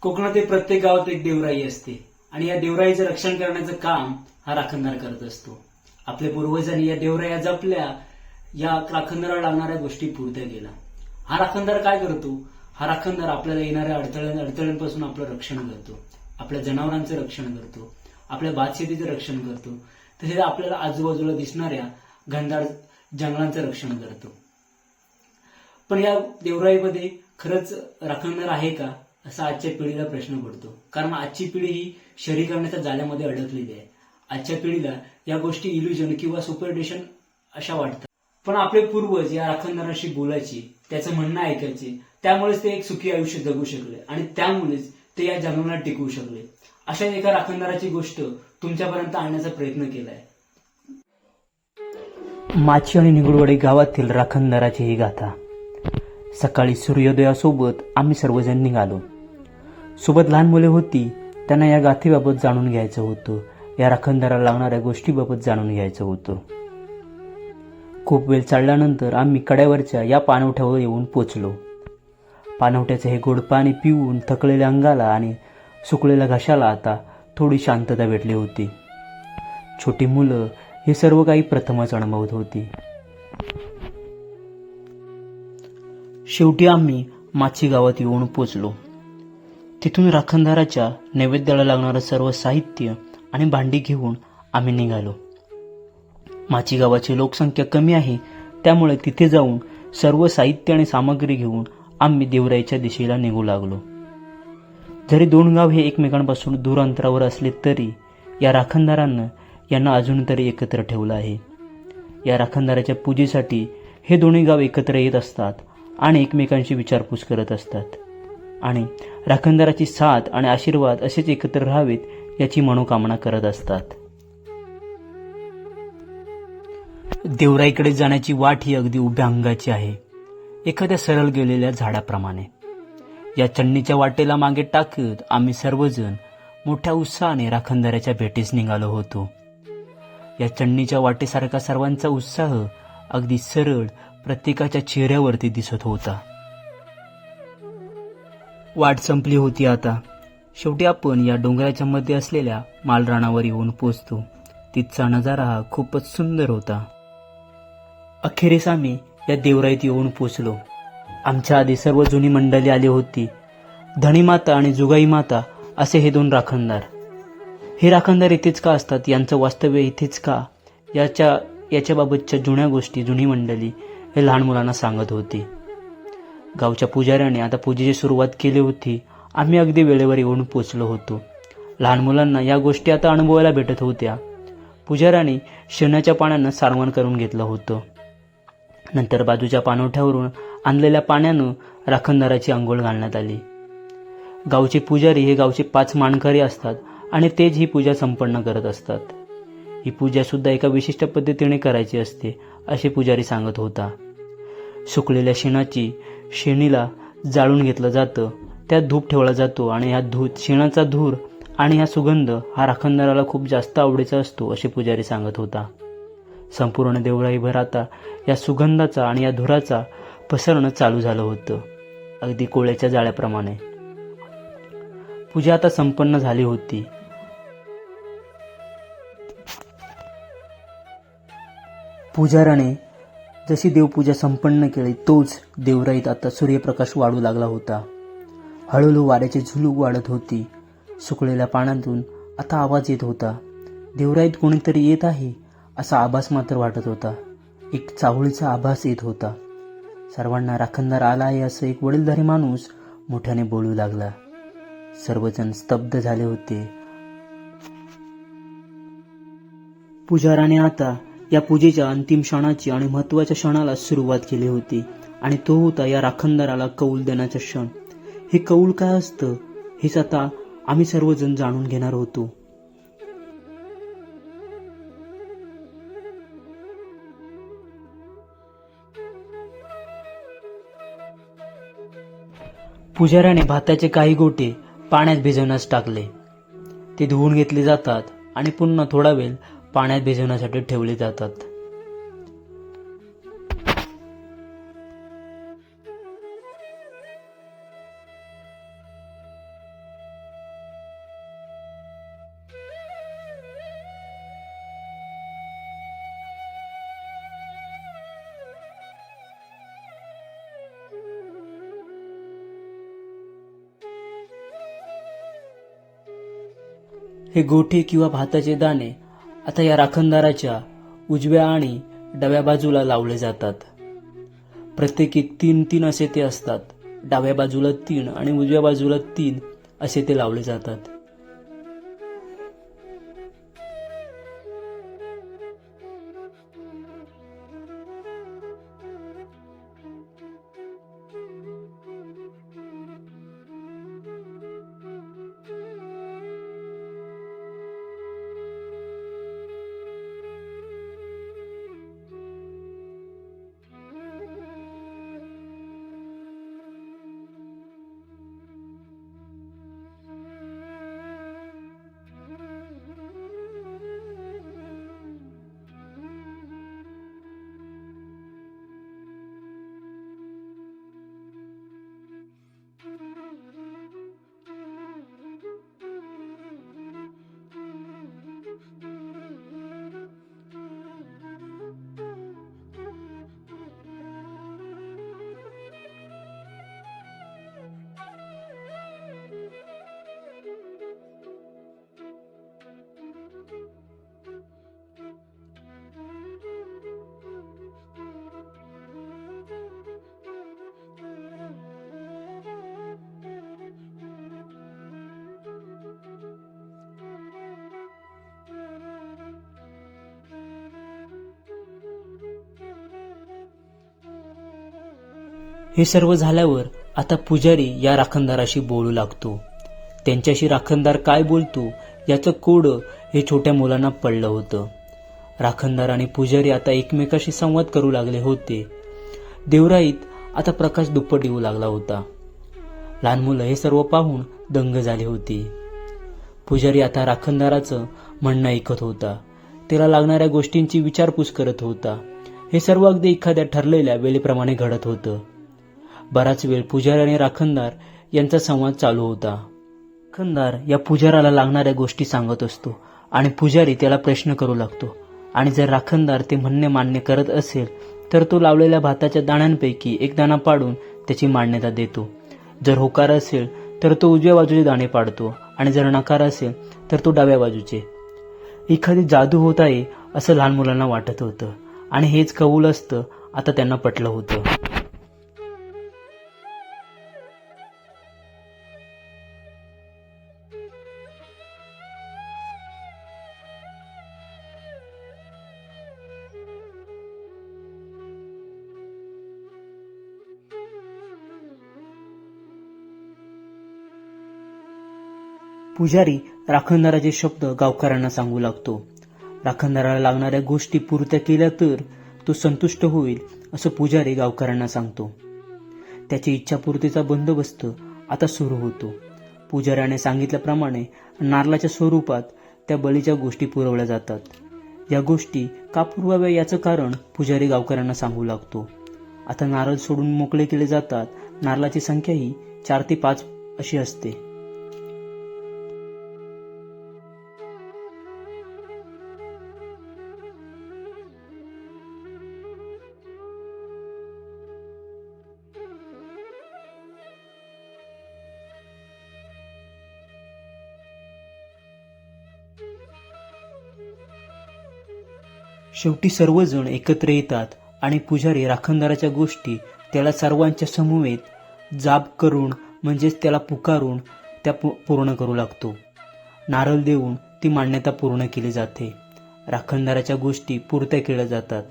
कोकणातील प्रत्येक गावात एक देवराई असते. आणि या देवराईचं रक्षण करण्याचं काम हा राखणदार करत असतो. आपल्या पूर्वजांनी या देवराया जपल्या या राखणदाराला लागणाऱ्या गोष्टी पुरत्या गेल्या हा राखणदार काय करतो? हा राखणदार आपल्याला येणाऱ्या अडथळ्या अडथळ्यांपासून आपलं रक्षण करतो. आपल्या जनावरांचं रक्षण करतो. आपल्या भातशेतीचं रक्षण करतो. तसेच आपल्याला आजूबाजूला दिसणाऱ्या घनदाट जंगलांचं रक्षण करतो. पण या देवराईमध्ये खरंच राखणदार आहे का? असा आजच्या पिढीला प्रश्न पडतो. कारण आजची पिढी ही शहरीकरणाच्या जाल्यामध्ये अडकलेली आहे. आजच्या पिढीला या गोष्टी इल्युजन किंवा सुपरडेशन अशा वाटतात. पण आपले पूर्वज या राखणदाराशी बोलायची त्याचं म्हणणं ऐकायचे त्यामुळेच ते एक सुखी आयुष्य जगू शकले आणि त्यामुळेच ते या जंगलात टिकवू शकले. अशा एका राखणदाराची गोष्ट तुमच्यापर्यंत आणण्याचा प्रयत्न केलाय. माची आणि निगुडवाडी गावातील राखणदाराची ही गाथा. सकाळी सूर्योदयासोबत आम्ही सर्वजण निघालो. सोबत लहान मुले होती त्यांना या गाथेबाबत जाणून घ्यायचं होतं. या राखणदाराला लागणाऱ्या गोष्टीबाबत जाणून घ्यायचं होतं. खूप वेळ चालल्यानंतर आम्ही कड्यावरच्या या पाणवठ्यावर येऊन पोचलो. पाणवठ्याचं हे गोड पाणी पिऊन थकलेल्या अंगाला आणि सुकलेल्या घशाला आता थोडी शांतता भेटली होती. छोटी मुलं हे सर्व काही प्रथमच अनुभवत होती. शेवटी आम्ही माची गावात येऊन पोचलो. तिथून राखणदाराच्या नैवेद्याला लागणारं सर्व साहित्य आणि भांडी घेऊन आम्ही निघालो. माची गावाची लोकसंख्या कमी आहे त्यामुळे तिथे जाऊन सर्व साहित्य आणि सामग्री घेऊन आम्ही देवराईच्या दिशेला निघू लागलो. जरी दोन गाव हे एकमेकांपासून दूर अंतरावर असले तरी या राखणदारांना यांना अजून तरी एकत्र ठेवलं आहे. या राखणदाराच्या पूजेसाठी हे दोन्ही गाव एकत्र येत असतात आणि एकमेकांशी विचारपूस करत असतात. आणि राखणदाराची साथ आणि आशीर्वाद असेच एकत्र राहावेत याची मनोकामना करत असतात. देवराईकडे जाण्याची वाट ही अगदी उभ्या अंगाची आहे. एखाद्या सरळ गेलेल्या झाडाप्रमाणे. या चढणीच्या वाटेला मागे टाकत आम्ही सर्वजण मोठ्या उत्साहाने राखणदाराच्या भेटीस निघालो होतो. या चढणीच्या वाटेसारखा सर्वांचा उत्साह अगदी सरळ प्रत्येकाच्या चेहऱ्यावरती दिसत होता. वाट संपली होती आता. शेवटी आपण या डोंगराच्या मध्ये असलेल्या मालराणावर येऊन पोचतो. तिथचा नजारा हा खूपच सुंदर होता. अखेरीस आम्ही या देवराईत येऊन पोचलो. आमच्या आधी सर्व जुनी मंडळी आली होती. धनीमाता आणि जुगाई माता असे हे दोन राखणदार. हे राखणदार इथेच का असतात? यांचं वास्तव्य इथेच का? याच्या याच्याबाबतच्या जुन्या गोष्टी जुनी मंडळी हे लहान मुलांना सांगत होती. गावच्या पुजाऱ्याने आता पूजेची सुरुवात केली होती. आम्ही अगदी वेळेवर येऊन पोचलो होतो. लहान मुलांना या गोष्टी आता अनुभवायला भेटत होत्या. पुजाऱ्याने शेणाच्या पाण्यानं सारवण करून घेतलं होतं. नंतर बाजूच्या पाणवठ्यावरून आणलेल्या पाण्यानं राखणदाराची आंघोळ घालण्यात आली. गावचे पुजारी हे गावचे पाच मानकरी असतात आणि तेच ही पूजा संपन्न करत असतात. ही पूजा सुद्धा एका विशिष्ट पद्धतीने करायची असते असे पुजारी सांगत होता. सुकलेल्या शेणाची शेणीला जाळून घेतलं जातं. त्यात धूप ठेवला जातो आणि ह्या धू शेणाचा धूर आणि हा सुगंध हा राखणदाराला खूप जास्त आवडीचा असतो असे पुजारी सांगत होता. संपूर्ण देवळाईभर आता या सुगंधाचा आणि या धुराचा पसरणं चालू झालं होतं. अगदी कोळ्याच्या जाळ्याप्रमाणे. पूजा आता संपन्न झाली होती. पुजाराने जशी देवपूजा संपन्न केली तोच देवराईत आता सूर्यप्रकाश वाढू लागला होता. हळूहळू वाऱ्याची झुलूक वाढत होती. सुकलेल्या पानातून आता आवाज येत होता. देवराईत कोणीतरी येत आहे असा आभास मात्र वाटत होता. एक चाहुळीचा आभास येत होता. सर्वांना राखणदार आला आहे असं एक वडीलधारी माणूस मोठ्याने बोलू लागला. सर्वजण स्तब्ध झाले होते. पुजाराने आता या पूजेच्या अंतिम क्षणाची आणि महत्त्वाच्या क्षणाला सुरुवात केली होती. आणि तो होता या राखणदाराला कौल देण्याचा क्षण. हे कौल काय असतं? हेच आता आम्ही सर्वजण जाणून घेणार होतो. पुजाऱ्याने भाताचे काही गोटे पाण्यात भिजवण्यास टाकले. ते धुवून घेतले जातात आणि पुन्हा थोडा वेळ पाण्यात भिजवण्यासाठी ठेवली जातात. हे गोठे किंवा भाताचे दाणे आता या राखणदाराच्या उजव्या आणि डाव्या बाजूला लावले जातात. प्रत्येकी तीन तीन असे ते असतात. डाव्या बाजूला तीन आणि उजव्या बाजूला तीन असे ते लावले जातात. हे सर्व झाल्यावर आता पुजारी या राखणदाराशी बोलू लागतो. त्यांच्याशी राखणदार काय बोलतो याचं कोड हे छोट्या मुलांना पडलं होतं. राखणदार आणि पुजारी आता एकमेकाशी संवाद करू लागले होते. देवराईत आता प्रकाश दुप्पट येऊ लागला होता. लहान मुलं हे सर्व पाहून दंग झाली होती. पुजारी आता राखणदाराचं म्हणणं ऐकत होता. त्याला लागणाऱ्या गोष्टींची विचारपूस करत होता. हे सर्व अगदी एखाद्या ठरलेल्या वेळेप्रमाणे घडत होतं. बराच वेळ पुजारी आणि राखणदार यांचा संवाद चालू होता. राखणदार या पुजाराला लागणाऱ्या गोष्टी सांगत असतो आणि पुजारी त्याला प्रश्न करू लागतो. आणि जर राखणदार ते म्हणणे मान्य करत असेल तर तो लावलेल्या भाताच्या दाण्यांपैकी एक दाणा पाडून त्याची मान्यता देतो. जर होकार असेल तर तो उजव्या बाजूचे दाणे पाडतो. आणि जर नकार असेल तर तो डाव्या बाजूचे. एखादी जादू होत आहे असं लहान मुलांना वाटत होतं. आणि हेच कबूल असतं आता त्यांना पटलं होतं. पुजारी राखणदाराचे शब्द गावकऱ्यांना सांगू लागतो. राखणदाराला लागणाऱ्या गोष्टी पूर्त्या केल्या तर तो संतुष्ट होईल असं पुजारी गावकऱ्यांना सांगतो. त्याची इच्छापूर्तीचा बंदोबस्त आता सुरू होतो. पुजाऱ्याने सांगितल्याप्रमाणे नारळाच्या स्वरूपात त्या बळीच्या गोष्टी पुरवल्या जातात. या गोष्टी का पुरवाव्या याचं कारण पुजारी गावकऱ्यांना सांगू लागतो. आता नारळ सोडून मोकळे केले जातात नारळाची संख्या ही चार ते पाच अशी असते. शेवटी सर्वजण एकत्र येतात आणि पुजारी राखणदाराच्या गोष्टी त्याला सर्वांच्या समवेत जाब करून म्हणजेच त्याला पुकारून त्या पु पूर्ण करू लागतो. नारळ देऊन ती मान्यता पूर्ण केली जाते. राखणदाराच्या गोष्टी पुरत्या केल्या जातात.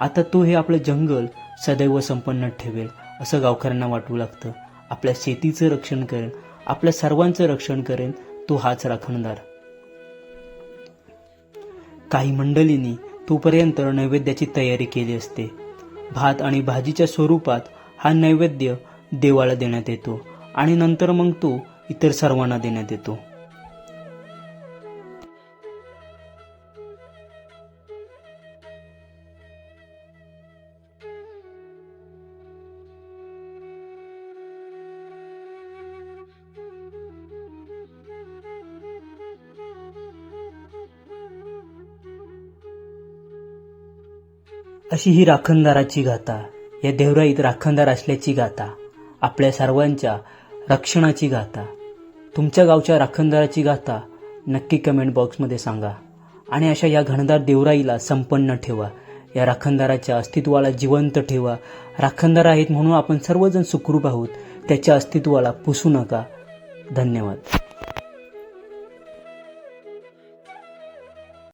आता तो हे आपलं जंगल सदैव संपन्न ठेवेल असं गावकऱ्यांना वाटू लागतं. आपल्या शेतीचं रक्षण करेन आपल्या सर्वांचं रक्षण करेन तो हाच राखणदार. काही मंडळींनी तोपर्यंत नैवेद्याची तयारी केली असते. भात आणि भाजीच्या स्वरूपात हा नैवेद्य देवाला देण्यात येतो आणि नंतर मग तो इतर सर्वांना देण्यात येतो. अशी ही राखणदाराची गाथा या देवराईत राखणदार असल्याची गाथा आपल्या सर्वांच्या रक्षणाची गाथा. तुमच्या गावच्या राखणदाराची गाथा नक्की कमेंट बॉक्समध्ये सांगा. आणि अशा या घनदार देवराईला संपन्न ठेवा. या राखणदाराच्या अस्तित्वाला जिवंत ठेवा. राखणदार आहेत म्हणून आपण सर्वजण सुखरूप आहोत. त्याच्या अस्तित्वाला पुसू नका. धन्यवाद.